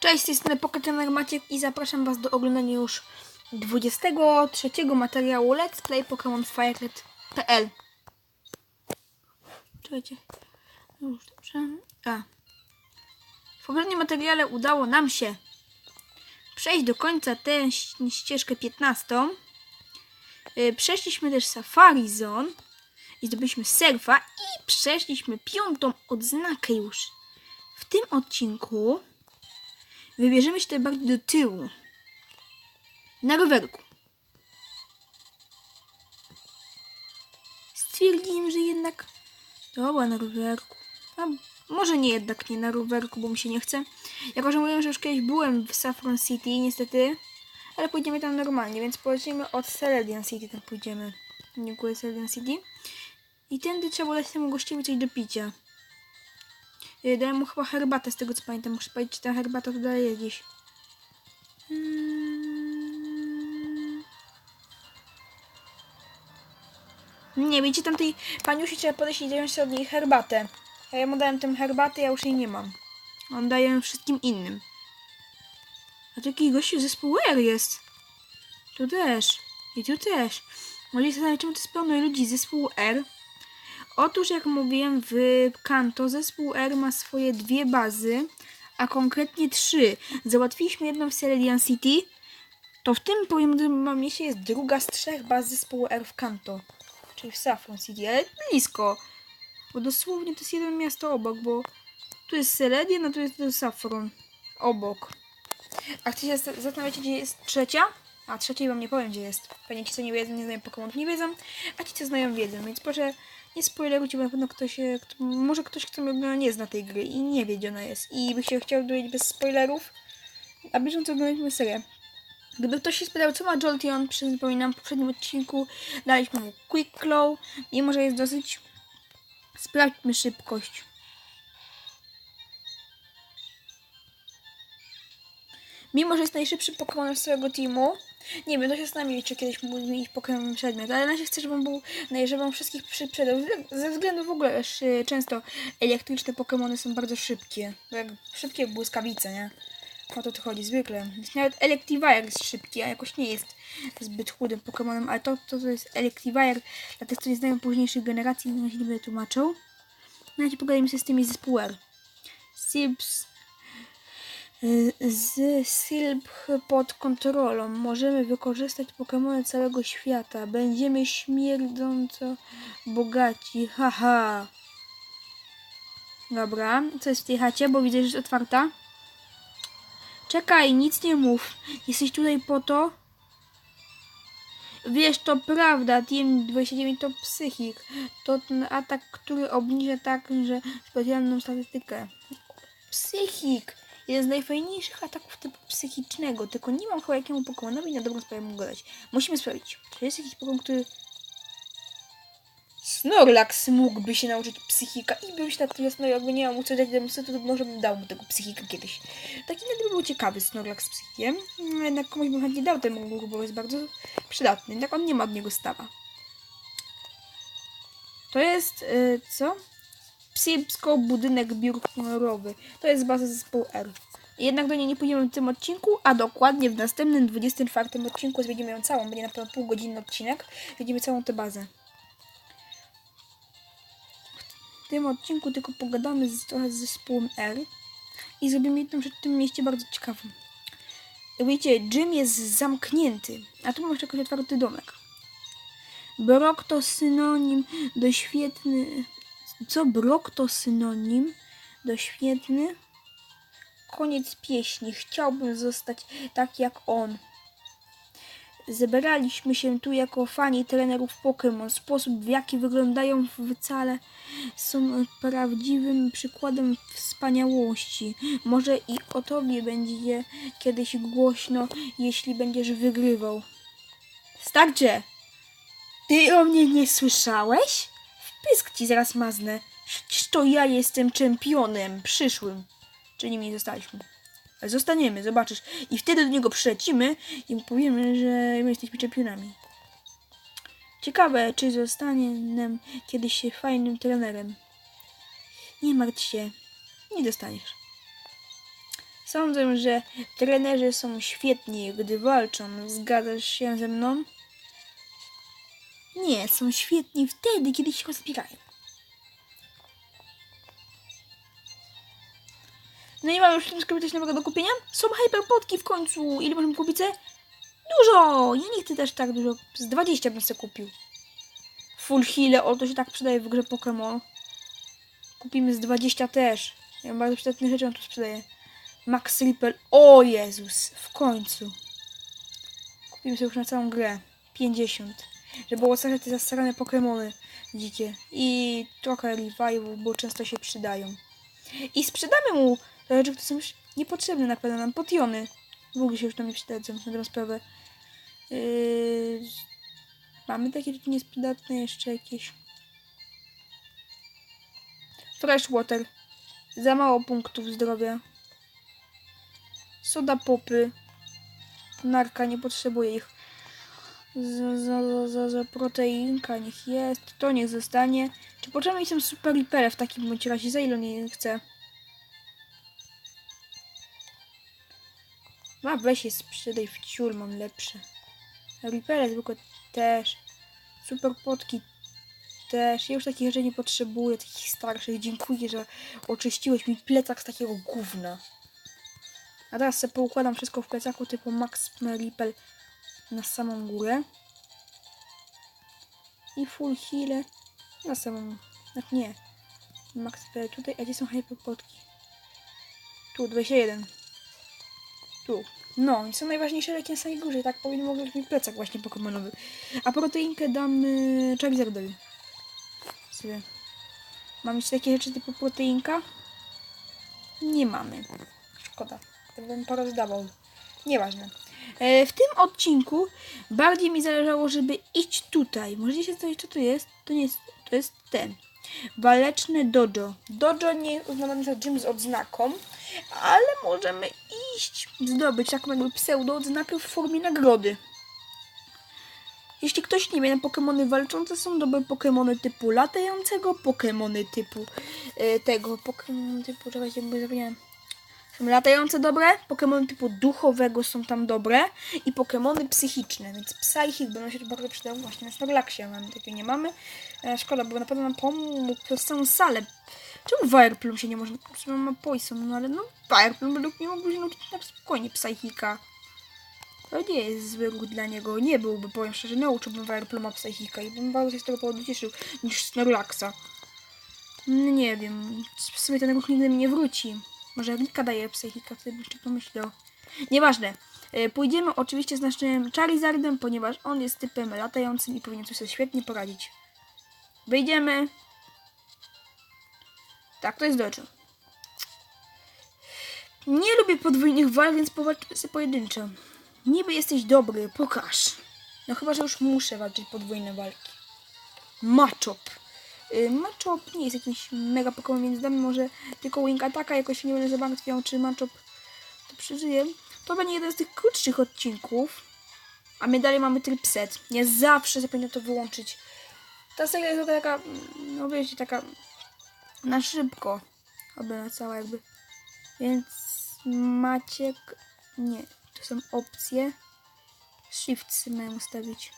Cześć, z tej strony Maciek i zapraszam Was do oglądania już 23 materiału Let's Play Pokémon Firered.pl Czekajcie. Już dobrze. A. W poprzednim materiale udało nam się przejść do końca tę ścieżkę 15. Y, Przeszliśmy też Safari Zone i zdobyliśmy surfa i przeszliśmy piątą odznakę już. W tym odcinku wybierzemy się tutaj bardziej do tyłu. Na rowerku. Stwierdziłem, że jednak dobra na rowerku. A może nie jednak nie na rowerku, bo mi się nie chce. Jako, że mówiłem, że już kiedyś byłem w Saffron City, niestety. Ale pójdziemy tam normalnie, więc polecimy od Celedian City, tam pójdziemy. Dziękuję Celedian City. I tędy trzeba dać temu gościowi coś do picia. Dałem mu chyba herbatę, z tego co pamiętam. Muszę powiedzieć, czy ta herbata to dalej jest gdzieś. Mm. Nie, wiecie, tamtej paniusi trzeba podejść i wziąć od niej herbatę. A ja mu dałem tę herbatę, ja już jej nie mam. On daje ją wszystkim innym. A tu jakiś gościu z zespołu R jest. Tu też. I tu też. Może zastanawiać, czemu to jest pełno ludzi z zespołu R. Otóż, jak mówiłem, w Kanto zespół R ma swoje dwie bazy, a konkretnie trzy. Załatwiliśmy jedną w Ceredian City, to w tym powiem mieście jest druga z trzech baz zespołu R w Kanto, czyli w Saffron City, ale blisko, bo dosłownie to jest jedno miasto obok, bo tu jest Ceredian, a tu jest tu Saffron obok. A chcecie się zastanawiać, gdzie jest trzecia? A trzeciej wam nie powiem, gdzie jest. Pewnie ci, co nie wiedzą, nie znają Pokémonów, nie wiedzą, a ci, co znają, wiedzą. Więc proszę, nie spoilerujcie, bo na pewno ktoś, e, kto, może ktoś, kto mnie nie zna tej gry i nie wie, gdzie ona jest. I by się chciał dowiedzieć bez spoilerów, a bieżąco oglądaliśmy serię. Gdyby ktoś się spytał, co ma Jolteon, przypominam, w poprzednim odcinku daliśmy mu Quick Claw, mimo że jest dosyć... Sprawdźmy szybkość. Mimo, że jest najszybszym Pokémonem z całego teamu, nie wiem, to się zastanawiam, czy kiedyś mógł zmienić Pokémon przedmiot, ale na razie chcę, żeby był, no, żeby wszystkich przyprzedał. Ze- względu w ogóle, że często elektryczne Pokémony są bardzo szybkie. Jak szybkie błyskawice, nie? O to tu chodzi zwykle. Nawet Electivire jest szybki, a jakoś nie jest zbyt chudym Pokémonem, ale to, to, to jest Electivire. Dla tych, co nie znają późniejszych generacji, no się nie będę tłumaczył. Na razie pogadajmy się z tymi zespołu R. Sips, Y, z Silph pod kontrolą. Możemy wykorzystać Pokémony całego świata. Będziemy śmierdząco bogaci. Haha. Dobra, co jest w tej chacie? Bo widzę, że jest otwarta. Czekaj, nic nie mów. Jesteś tutaj po to? Wiesz, to prawda, TM29 to psychik. To ten atak, który obniża tak, że specjalną statystykę. Psychik! Jeden z najfajniejszych ataków typu psychicznego, tylko nie mam chyba jakiemu Pokemonowi na dobrą sprawę mógł dać. Musimy sprawdzić, czy jest jakiś Pokemon, który... Snorlax mógłby się nauczyć psychika i bym się tak jasno, jakby nie miał mu co dać demonstrę, to może bym dał mu tego psychika kiedyś. Taki nawet by był ciekawy Snorlax z psychikiem. No, Jednak komuś bym chętnie dał temu, ruchu, bo jest bardzo przydatny. Jednak on nie ma od niego stawa. To jest, y, co? Psipsko budynek biurowy. To jest baza zespołu R. Jednak do niej nie pójdziemy w tym odcinku, a dokładnie w następnym 24 odcinku zwiedzimy ją całą. Będzie na pewno półgodzinny odcinek. Zwiedzimy całą tę bazę. W tym odcinku tylko pogadamy z, trochę z zespołem R i zrobimy jedną rzecz w tym mieście bardzo ciekawą. Wiecie, gym jest zamknięty, a tu mamy jeszcze jakiś otwarty domek. Brok to synonim do świetny... Co brok to synonim do świetny? Koniec pieśni. Chciałbym zostać tak jak on. Zebraliśmy się tu jako fani trenerów Pokémon. Sposób, w jaki wyglądają wcale są prawdziwym przykładem wspaniałości. Może i o tobie będzie kiedyś głośno, jeśli będziesz wygrywał. Starcze! Ty o mnie nie słyszałeś? Wpysk ci zaraz maznę. Przecież to ja jestem czempionem przyszłym. Czyli nie zostaliśmy. Ale zostaniemy, zobaczysz. I wtedy do niego przylecimy i mu powiemy, że my jesteśmy czempionami. Ciekawe, czy zostanie nam kiedyś się fajnym trenerem. Nie martw się, nie dostaniesz. Sądzę, że trenerzy są świetni, gdy walczą. Zgadzasz się ze mną? Nie, są świetni wtedy, kiedy się rozbierają. No i mamy już nowego do kupienia? Są hyperpotki w końcu. Ile możemy kupić? Dużo! Ja nie chcę też tak dużo. Z 20 bym sobie kupił. Full heal, o to się tak przydaje w grze Pokémon. Kupimy z 20 też. Ja bardzo przydatne rzeczy on tu sprzedaje. Max Ripple. O Jezus! W końcu. Kupimy sobie już na całą grę. 50. Żeby oceniać te zastarane Pokémony. Widzicie? I trochę revival, bo często się przydają. I sprzedamy mu te rzeczy, które są już niepotrzebne na pewno nam. Potiony. W ogóle się już nam nie przydadzą na dobrą sprawę. Yy... Mamy takie rzeczy niesprzydatne jeszcze jakieś. Fresh water. Za mało punktów zdrowia. Soda popy. Narka nie potrzebuje ich. Za, za, za, za proteinka niech jest. To niech zostanie. Czy potrzebny są super ripele w takim bądź razie? Za ile nie chcę? A weź je sprzedaj w ciul, mam lepsze. Ripele zwykłe też. Super potki też. Ja już takich rzeczy nie potrzebuję, takich starszych. Dziękuję, że oczyściłeś mi plecak z takiego gówna. A teraz sobie poukładam wszystko w plecaku typu Max Ripple na samą górę. I full heal na samą... Znaczy nie. Max tutaj, a gdzie są hyperpotki? Tu, 21. Tu. No, i są najważniejsze leki na samej górze. Tak powinno mogę mi plecak właśnie pokemonowy. A proteinkę dam yy, Charizardowi. Sobie. Mamy jeszcze takie rzeczy typu proteinka? Nie mamy. Szkoda. To bym porozdawał. Nieważne. E, w tym odcinku bardziej mi zależało, żeby iść tutaj. Możecie się zastanowić, co to jest? To nie jest, to jest ten. Waleczne dojo. Dojo nie jest uznawane za gym z odznaką, ale możemy iść, zdobyć taką jakby pseudo odznakę w formie nagrody. Jeśli ktoś nie wie, Pokémony walczące są dobre Pokémony typu latającego, Pokémony typu e, tego, Pokémon typu, czekajcie, bo zapomniałem. Są latające dobre, Pokémony typu duchowego są tam dobre i Pokémony psychiczne, więc Psychic będą się bardzo przydały właśnie na Snorlaxie, mamy takiego nie mamy. E, szkoda, bo na pewno nam pomógł przez całą salę. Czemu Wireplum się nie może, w sumie ma Poison, no ale no Wireplum według mnie mógłby się nauczyć na spokojnie Psychika. To nie jest zły ruch dla niego, nie byłby, powiem szczerze, nauczyłbym Wirepluma Psychika i bym bardzo się z tego powodu cieszył niż Snorlaxa. No nie wiem, w sumie ten ruch nigdy mi nie wróci. Może Rika daje psychika, wtedy jeszcze pomyślał. Nieważne. E, Pójdziemy oczywiście z naszym Charizardem, ponieważ on jest typem latającym i powinien tu sobie świetnie poradzić. Wyjdziemy. Tak, to jest dojo. Nie lubię podwójnych walk, więc powalczmy sobie pojedynczo. Niby jesteś dobry, pokaż. No chyba, że już muszę walczyć podwójne walki. Machop. Y, Machop nie jest jakimś mega Pokémon, więc damy może tylko Wing Attacka, jakoś nie będę zamartwiał, czy Machop to przeżyje. To będzie jeden z tych krótszych odcinków. A my dalej mamy tryb set. Ja zawsze zapominam to wyłączyć. Ta seria jest taka, no wiecie, taka na szybko. Oby cała jakby. Więc Maciek, nie, to są opcje. Shift mają ustawić.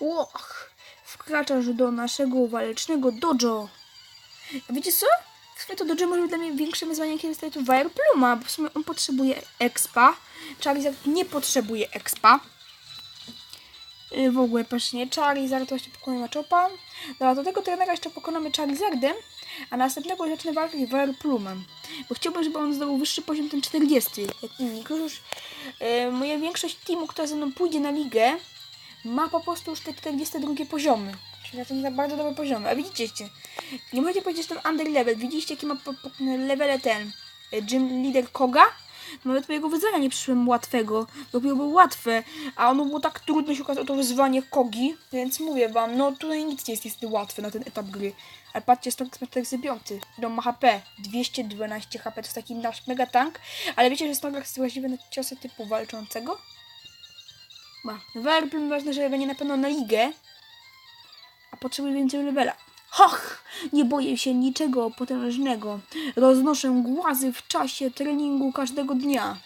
Łoch! Wkraczasz do naszego walecznego dojo. A wiecie co? W to dojo może być dla mnie większe wyzwanie, kiedy dostaję tu Wirepluma, bo w sumie on potrzebuje expa. Charizard nie potrzebuje expa. Yy, w ogóle patrz, nie. Charizard to jeszcze pokonuje Machopa. Dobra, do tego trenera jeszcze pokonamy Charizardem, a następnego zacznę walczyć Wireplumem. Bo chciałbym, żeby on zdobył wyższy poziom, ten 40, jak inni. Już yy, moja większość teamu, która ze mną pójdzie na ligę, ma po prostu już te 42 poziomy. Czyli to są bardzo dobre poziomy. A widzicie, nie możecie powiedzieć, że ten under level. Widzieliście, jakie ma po, po, levele ten e, gym leader Koga? Nawet po jego wyzwania nie przyszłem łatwego. Dopiero było łatwe, a ono było tak trudno się okazało to wyzwanie Kogi, więc mówię wam, no tutaj nic nie jest niestety łatwe na ten etap gry. Ale patrzcie, Strong 45, ile ma HP, 212 HP, to jest taki nasz mega tank, ale wiecie, że Strong jest właściwie na ciosy typu walczącego? Ma. Werplum ważne, że będzie na pewno na ligę, a potrzebuje więcej levela. Hoch! Nie boję się niczego potężnego. Roznoszę głazy w czasie treningu każdego dnia.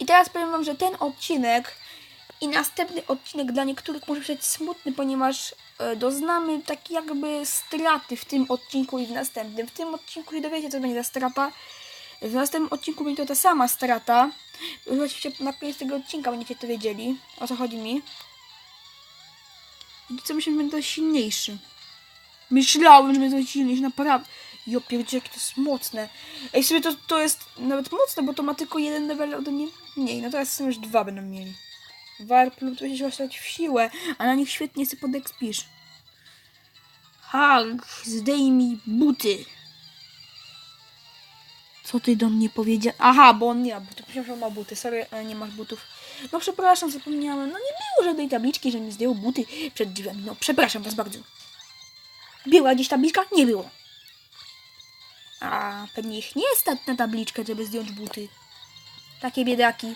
I teraz powiem wam, że ten odcinek i następny odcinek dla niektórych może być smutny, ponieważ e, doznamy takiej jakby straty w tym odcinku i w następnym. W tym odcinku się dowiecie, co będzie za strata. W następnym odcinku będzie to ta sama strata. Na koniec tego odcinka będziecie to wiedzieli, o co chodzi mi. I co że będę silniejszy. Myślałem, że będę silniejszy, naprawdę. Jo, pierdzie, jakie to jest mocne. Ej, sobie to, to jest nawet mocne, bo to ma tylko jeden level ode mnie mniej. No teraz są już dwa będą mieli. Warplu to się stać w siłę, a na nich świetnie sobie podekspisz. Hulk, zdejmij buty. Co ty do mnie powiedział? Aha, bo on nie ma butów. Myślałem, że ma buty. Sorry, ale nie masz butów. No przepraszam, zapomniałem. No nie było żadnej tabliczki, że mi zdjął buty przed drzwiami. No przepraszam was bardzo. Była gdzieś tabliczka? Nie było. A pewnie ich nie stać na tabliczkę, żeby zdjąć buty. Takie biedaki.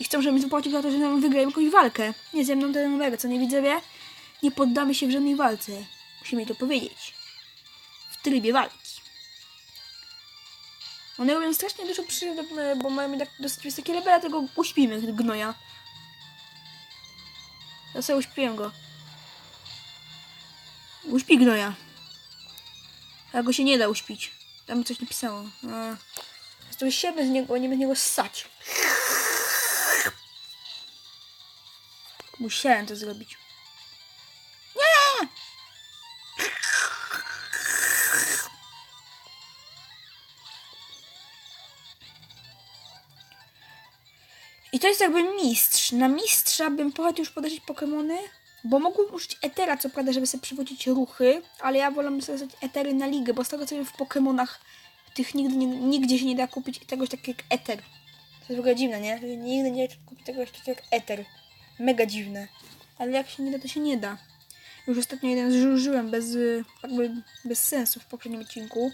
I chcą, żebym zapłacił za to, że nam wygrają jakąś walkę. Nie ze mną numer, co nie widzowie? Nie poddamy się w żadnej walce. Musimy to powiedzieć. W trybie walki. One robią strasznie dużo przy, bo mają tak dosyć wysokie levele, tego uśpimy gnoja. Ja sobie uśpiłem go. Uśpi gnoja. A go się nie da uśpić. Tam coś napisało. A. To siebie z niego, nie będzie niego ssać. Musiałem to zrobić. To jest jakby mistrz. Na mistrza bym pochętnie już podejrzeć Pokemony, bo mogłem użyć Etera, co prawda, żeby sobie przywrócić ruchy, ale ja wolę sobie Etery na ligę, bo z tego co wiem w Pokemonach tych nigdy nie, nigdzie się nie da kupić czegoś takiego jak Eter. To jest w ogóle dziwne, nie? Nigdy nie da kupić czegoś takiego jak Eter. Mega dziwne. Ale jak się nie da, to się nie da. Już ostatnio jeden zużyłem bez, jakby bez sensu w poprzednim odcinku.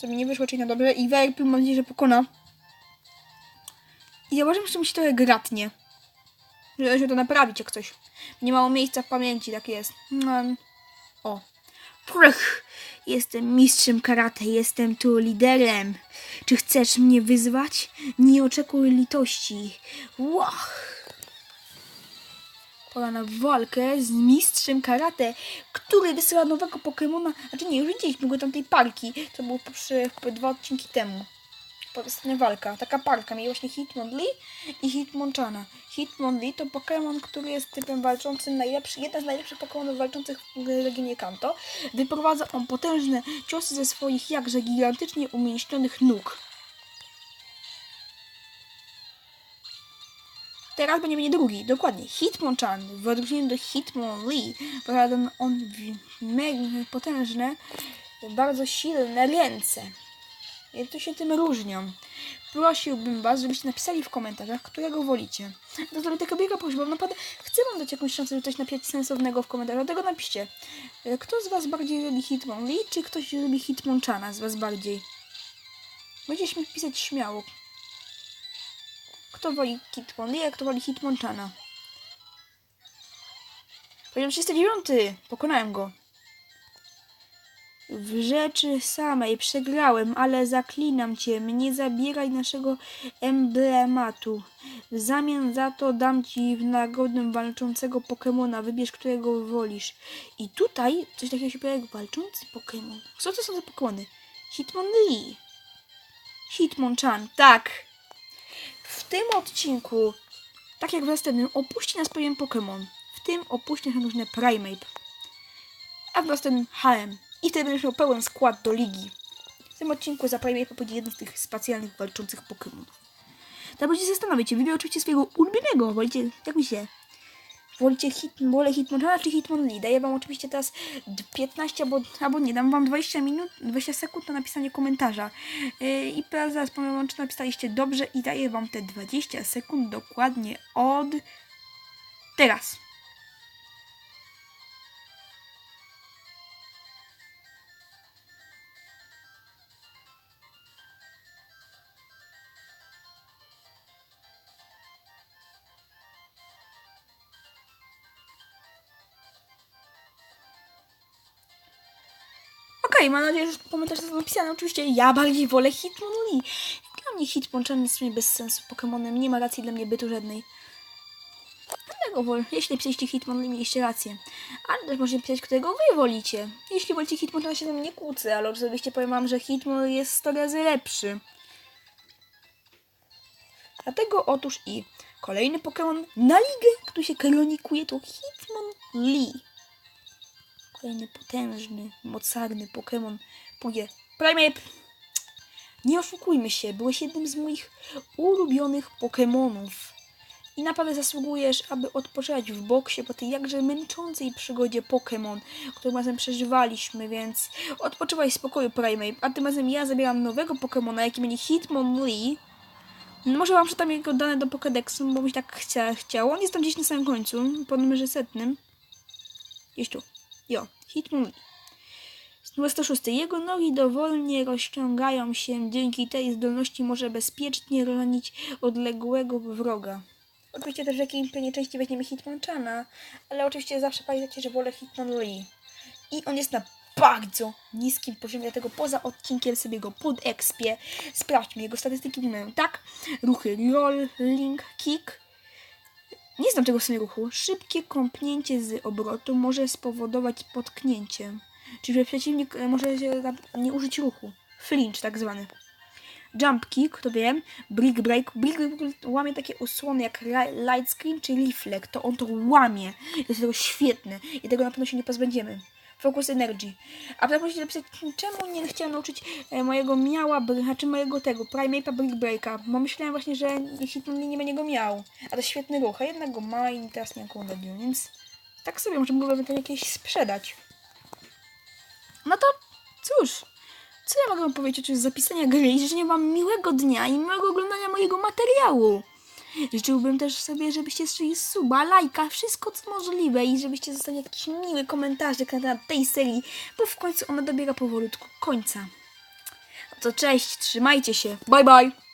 Co mi nie wyszło, czyli na dobrze. I Werpil mam nadzieję, że pokona. I ja uważam, że mi się trochę gratnie. Że się to naprawić jak coś. Nie mało miejsca w pamięci, tak jest. No. O. Prych! Jestem mistrzem karate, jestem tu liderem. Czy chcesz mnie wyzwać? Nie oczekuj litości. Łach! Pora na walkę z mistrzem karate, który wysyła nowego Pokemona. Znaczy nie, już widzieliśmy go tamtej parki. To było przy, dwa odcinki temu. Ostatnia walka. Taka parka. Mieli właśnie Hitmonlee i Hitmonchana. Hitmonlee to Pokémon, który jest typem walczącym najlepszy, jeden z najlepszych Pokémonów walczących w regionie Kanto. Wyprowadza on potężne ciosy ze swoich jakże gigantycznie umięśnionych nóg. Teraz będzie będzie drugi, dokładnie. Hitmonchan, w odróżnieniu do Hitmonlee, posiada on potężne, bardzo silne ręce. I to się tym różnią. Prosiłbym Was, żebyście napisali w komentarzach, którego wolicie. Jest taka wielka prośba, bo naprawdę chcę Wam dać jakąś szansę, żeby coś napisać sensownego w komentarzu. Dlatego napiszcie, e, kto z Was bardziej lubi Hitmonlee, czy ktoś lubi Hitmonchana z Was bardziej? Będziecie śmie- pisać śmiało. Kto woli Hitmonlee, a kto woli Hitmonchana? Poziom 39! Pokonałem go. W rzeczy samej przegrałem, ale zaklinam cię, nie zabieraj naszego emblematu. W zamian za to dam ci w nagrodę walczącego Pokemona. Wybierz, którego wolisz. I tutaj coś takiego się pojawia jak walczący Pokemon. Co to są za Pokemony? Hitmonlee. Hitmonchan, tak. W tym odcinku, tak jak w następnym, opuści nas pewien Pokémon. W tym opuści nas różne Primeape. A w następnym HM. I wtedy będziesz miał pełen skład do ligi. W tym odcinku za Primeape będzie jeden z tych specjalnych walczących Pokémonów. Tak będziecie zastanowić się, wybierz oczywiście swojego ulubionego. Wolicie, jak myślicie? Wolicie hit, wolę Hitmonchana czy Hitmonlee? Daję wam oczywiście teraz d- 15 albo, albo nie, dam wam 20 minut, 20 sekund na napisanie komentarza. Yy, I teraz zaraz powiem czy napisaliście dobrze i daję wam te 20 sekund dokładnie od teraz. Mam nadzieję, że komentarz został napisany. Oczywiście ja bardziej wolę Hitmonlee. Dla mnie Hitmon czarny jest w sumie bez sensu Pokemonem. Nie ma racji dla mnie bytu żadnej. Dlatego wolę. Jeśli pisaliście Hitmon, mieliście rację. Ale też możecie pisać, którego wy wolicie. Jeśli wolicie Hitmon, to ja się tam nie kłócę, ale oczywiście powiem wam, że Hitmon jest 100 razy lepszy. Dlatego otóż i kolejny Pokémon na ligę, który się kronikuje, to Hitmonlee. Kolejny potężny, mocarny Pokémon pójdzie. Primeape! Nie oszukujmy się, byłeś jednym z moich ulubionych Pokémonów. I naprawdę zasługujesz, aby odpoczywać w boksie po tej jakże męczącej przygodzie Pokémon, którą razem przeżywaliśmy, więc odpoczywaj w spokoju Primeape. A tym razem ja zabieram nowego Pokémona, jakim będzie Hitmonlee. Może wam przeczytam jego dane do Pokédexu, bo mi się tak chcia, chciało. On jest tam gdzieś na samym końcu, po numerze setnym. Gdzieś tu. Jo, Numer 106. Jego nogi dowolnie rozciągają się, dzięki tej zdolności może bezpiecznie ranić odległego wroga. Oczywiście też w jakiej pewnie części weźmiemy Hitmonchana, ale oczywiście zawsze pamiętajcie, że wolę Hitmonlee. I on jest na bardzo niskim poziomie, dlatego poza odcinkiem sobie go podekspię. Sprawdźmy, jego statystyki wyglądają tak. Ruchy roll, link, kick. Nie znam tego sumie ruchu. Szybkie kąpnięcie z obrotu może spowodować potknięcie. Czyli że przeciwnik e, może nie użyć ruchu. Flinch tak zwany. Jump kick, to wiem. Brick break. Brick break łamie takie osłony jak light screen czy reflect. To on to łamie. Jest tego świetny. I tego na pewno się nie pozbędziemy. Focus Energy. A potem musicie napisać, czemu nie chciałam nauczyć e, mojego miała, br- czy mojego tego, Primate'a Brick Breaka, bo myślałem właśnie, że Hitmonlee nie będzie go miał. A to świetny ruch, a jednak go ma i teraz nie mam dać, więc tak sobie może mógłbym to jakieś sprzedać. No to cóż, co ja mogę powiedzieć z zapisania gry i życzę wam miłego dnia i miłego oglądania mojego materiału. Życzyłbym też sobie, żebyście strzeli suba, lajka, wszystko co możliwe i żebyście zostawili jakiś miły komentarzyk na temat tej serii, bo w końcu ona dobiega powolutku końca. No to cześć, trzymajcie się, bye bye!